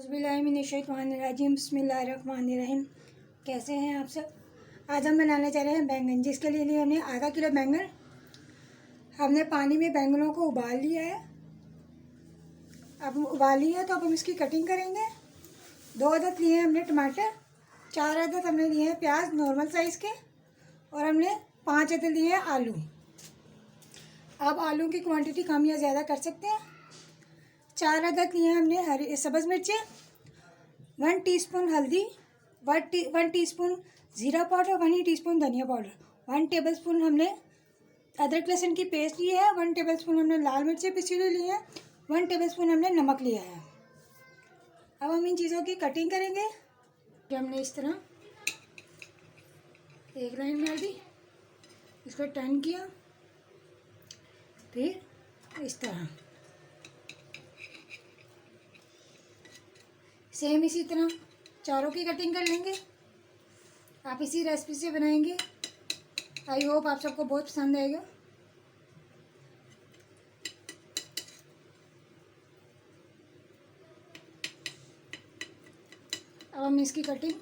अज़बिल्लाशतवानरजीम बसमीम कैसे हैं आप सब? आज हम बनाने जा रहे हैं बैंगन, जिसके लिए लिए हमने आधा किलो बैंगन। हमने पानी में बैंगनों को उबाल लिया है। अब उबाल लिया है तो अब हम इसकी कटिंग करेंगे। दो अदद लिए हैं हमने टमाटर, चार अदद हमने लिए हैं प्याज, नॉर्मल साइज़ के, और हमने पाँच अदद लिए हैं आलू। अब आलू की क्वांटिटी कम या ज़्यादा कर सकते हैं। चार अदद लिए हमने, हरी सब्ज़ मिर्चें वन टीस्पून हल्दी वन टी वन टीस्पून ज़ीरा पाउडर वन ही टीस्पून धनिया पाउडर वन टेबलस्पून हमने अदरक लहसुन की पेस्ट ली है वन टेबलस्पून हमने लाल मिर्चें पिसी हुई ली है वन टेबलस्पून हमने नमक लिया है। अब हम इन चीज़ों की कटिंग करेंगे। कि हमने इस तरह एक लाइन मार दी इसको टर्न किया, फिर इस तरह। सेम इसी तरह चारों की कटिंग कर लेंगे। आप इसी रेसिपी से बनाएँगे। आई होप आप सबको बहुत पसंद आएगा। अब हम इसकी कटिंग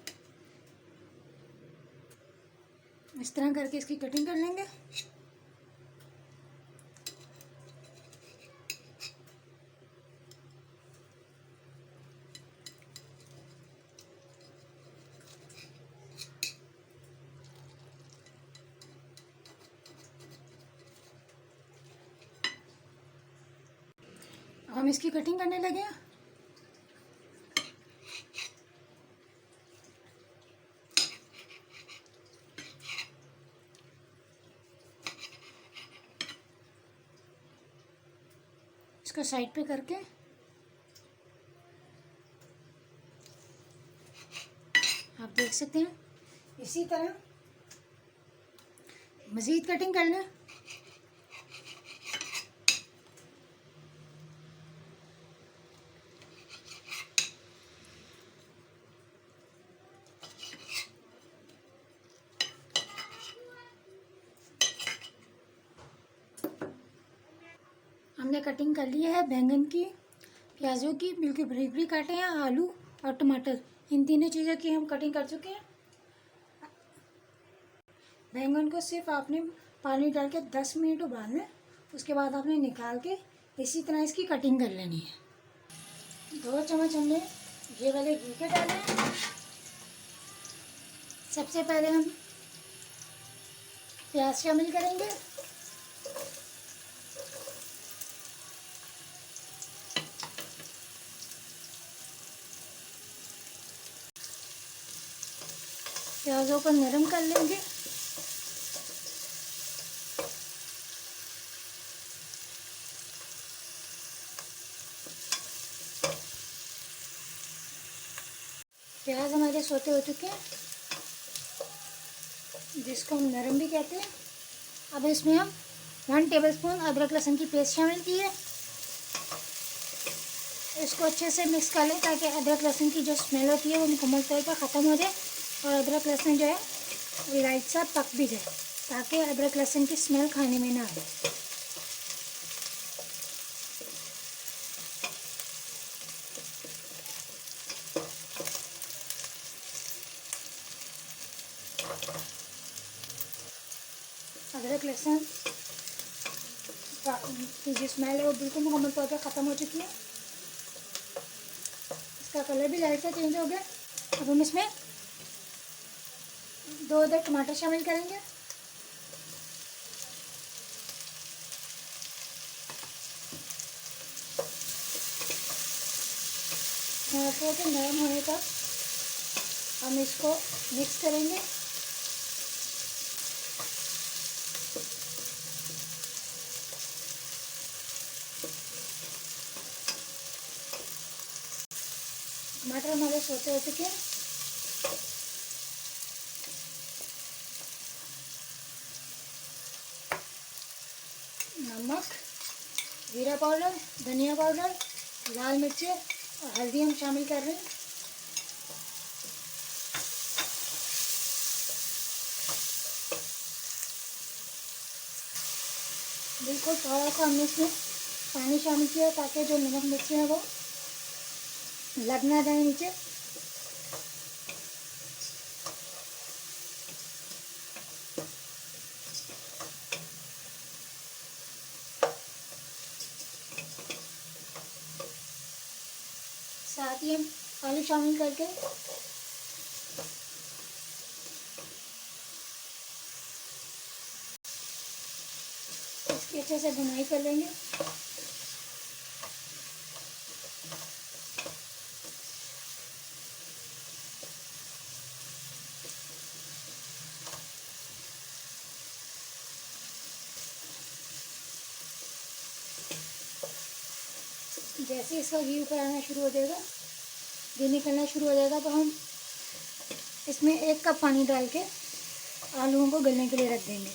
इस तरह करके इसकी कटिंग कर लेंगे। इसकी कटिंग करने लगे हैं। इसको साइड पे करके। आप देख सकते हैं। इसी तरह मज़ीद कटिंग कर लें। हमने कटिंग कर ली है, बैंगन की, प्याज़ों की बिल्कुल बरीक बरीक काटे हैं, आलू और टमाटर। इन तीनों चीज़ों की हम कटिंग कर चुके हैं। बैंगन को सिर्फ़ आपने पानी डाल के दस मिनट है। उसके बाद आपने निकाल के इसी तरह इसकी कटिंग कर लेनी है। दो चम्मच हमने ये वाले घी के डाले हैं। सबसे पहले हम प्याज शामिल करेंगे। प्याज़ों को नरम कर लेंगे। प्याज हमारे सोते हो चुके हैं, जिसको हम नरम भी कहते हैं। अब इसमें हम वन टेबलस्पून अदरक लहसुन की पेस्ट शामिल की है। इसको अच्छे से मिक्स कर लें ताकि अदरक लहसुन की जो स्मेल होती है वो मुकम्मल तौर पर ख़त्म हो जाए। और अदरक लहसुन जो है लाइट सा पक भी जाए, ताकि अदरक लहसुन की स्मेल खाने में ना आए। अदरक लहसुन की जो स्मेल है वो बिल्कुल मुकम्मल तौर पर ख़त्म हो चुकी है। इसका कलर भी लाइट सा चेंज हो गया। अब हम इसमें दो दो टमाटर शामिल करेंगे। के नरम होने तक हम इसको मिक्स करेंगे। टमाटर हमारे सोते हो चुके हैं नमक जीरा पाउडर, धनिया पाउडर, लाल मिर्चें और हल्दी हम शामिल कर रहे हैं। बिल्कुल थोड़ा सा हमने इसमें पानी शामिल किया ताकि जो नमक मिर्ची है वो लग ना जाए नीचे। साथ हम आलू शामिल करके। इसकी अच्छे से बुनाई कर लेंगे। जैसे इसका घी ऊपर आना शुरू हो जाएगा घी निकलना शुरू हो जाएगा तो हम इसमें एक कप पानी डाल के आलूओं को गलने के लिए रख देंगे।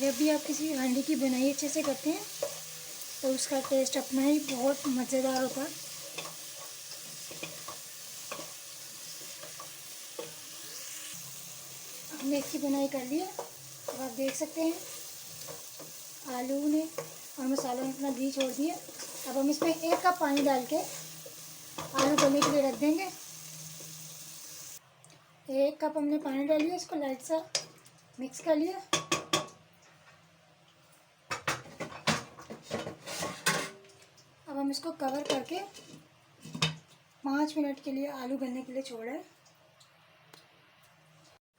जब भी आप किसी हांडी की बुनाई अच्छे से करते हैं तो उसका टेस्ट अपना ही बहुत मज़ेदार होता है। हमने इसकी बुनाई कर ली है। अब आप देख सकते हैं, आलू ने और मसालों ने अपना घी छोड़ दिया। अब हम इसमें एक कप पानी डाल के आलू गलने के लिए रख देंगे। एक कप हमने पानी डाल लिया, इसको लाइट सा मिक्स कर लिया। अब हम इसको कवर करके पाँच मिनट के लिए आलू गलने के लिए छोड़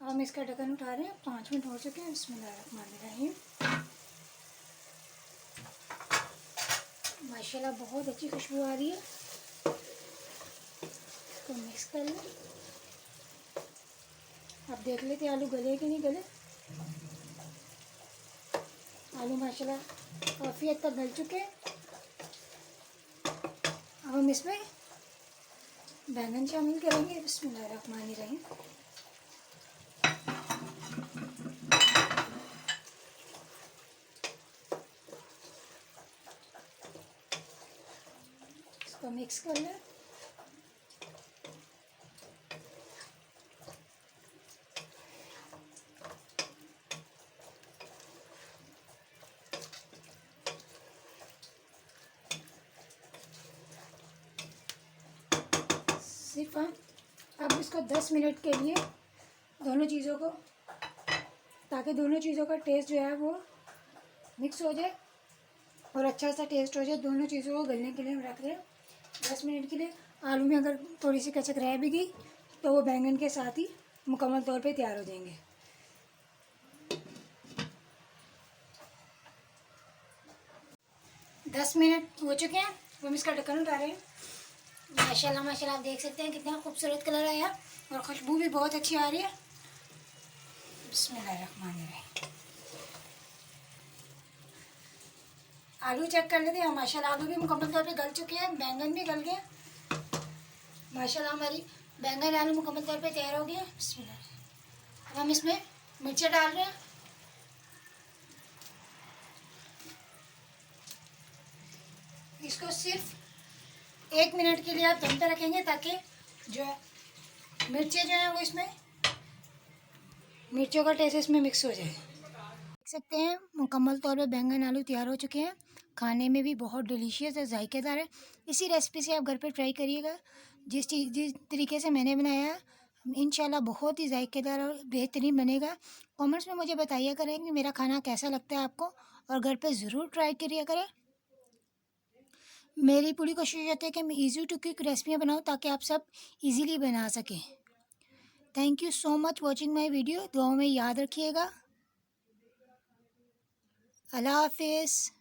हम इसका ढक्कन उठा रहे हैं। पाँच मिनट हो चुके हैं, इसमें रहीम माशाल्लाह, बहुत अच्छी खुशबू आ रही है। इसको मिक्स कर लें। अब देख लेते आलू गले कि नहीं गले? आलू माशाल्लाह, काफ़ी हद तक गल चुके हैं। अब हम इसमें बैंगन शामिल करेंगे। बिस्मिल्लाह रहीम इसको मिक्स कर लें। सिर्फ़ हम अब इसको 10 मिनट के लिए दोनों चीज़ों को, ताकि दोनों चीज़ों का टेस्ट जो है वो मिक्स हो जाए और अच्छा सा टेस्ट हो जाए, दोनों चीज़ों को गलने के लिए हम रख रहे हैं दस मिनट के लिए। आलू में अगर थोड़ी सी कचक रह भी गई तो वो बैंगन के साथ ही मुकम्मल तौर पे तैयार हो जाएँगे। दस मिनट हो चुके हैं। हम इसका ढक्कन उठा रहे हैं। माशाल्लाह माशाल्लाह, आप देख सकते हैं कितना खूबसूरत कलर आया और खुशबू भी बहुत अच्छी आ रही है। बिस्मिल्लाहिर्रहमानिर्रहीम आलू चेक कर लेते हैं। माशाल्लाह, आलू भी मुकम्मल तौर पे गल चुके हैं। बैंगन भी गल गए। माशाल्लाह, हमारी बैंगन आलू मुकम्मल तौर पे तैयार हो गए अब हम इसमें मिर्चें डाल रहे हैं। इसको सिर्फ़ एक मिनट के लिए आप दम पे रखेंगे ताकि जो है, मिर्चें जो हैं वो इसमें, मिर्चों का टेस्ट इसमें मिक्स हो जाए। देख सकते हैं, मुकम्मल तौर पे बैंगन आलू तैयार हो चुके हैं। खाने में भी बहुत डिलीशियस है जायकेदार है। इसी रेसिपी से आप घर पर ट्राई करिएगा। जिस चीज़, जिस तरीके से मैंने बनाया इन बहुत ही जायकेदार और बेहतरीन बनेगा। कमेंट्स में मुझे बताइए करें कि मेरा खाना कैसा लगता है आपको और घर पे ज़रूर ट्राई करिए करें। मेरी पूरी कोशिश रहती है कि मैं ईजी टू क्विक रेसिपियाँ बनाऊँ ताकि आप सब इजीली बना सकें। Thank you so much watching my video दुआओं में याद रखिएगा। अल्लाह हाफिज़।